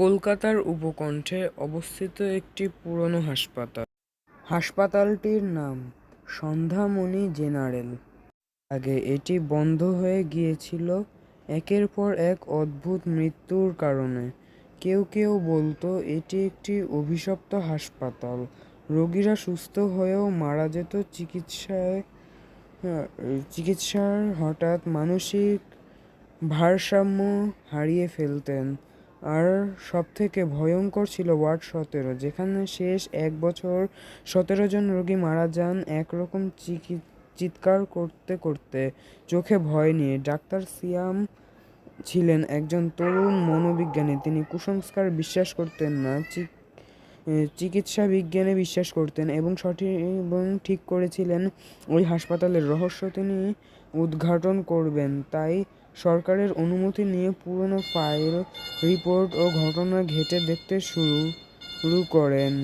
কলকাতার উপকণ্ঠে অবস্থিত একটি পুরনো হাসপাতাল। হাসপাতালটির নাম সন্ধ্যামণি জেনারেল। আগে এটি বন্ধ হয়ে গিয়েছিল একের পর এক অদ্ভুত মৃত্যুর কারণে। কেউ কেউ বলতো, এটি একটি অভিশপ্ত হাসপাতাল। রোগীরা সুস্থ হয়েও মারা যেত চিকিৎসায় চিকিৎসার হঠাৎ মানসিক ভারসাম্য হারিয়ে ফেলতেন। আর সবথেকে ভয়ঙ্কর ছিল ওয়ার্ড সতেরো, যেখানে শেষ এক বছর সতেরো জন রোগী মারা যান একরকম চিকি- চিৎকার করতে করতে। চোখে ভয় নিয়ে ডাক্তার সিয়াম ছিলেন একজন তরুণ মনোবিজ্ঞানী। তিনি কুসংস্কার বিশ্বাস করতেন না। চিকিৎসা বিজ্ঞানে বিশ্বাস করতেন এবং সঠিক এবং ঠিক করেছিলেন। ওই হাসপাতালের রহস্য তিনি উদ্ঘাটন করবেন। তাই সরকারের অনুমতি নিয়ে পুরনো ফাইল, রিপোর্ট ও ঘটনা ঘেঁটে দেখতে শুরু করেন।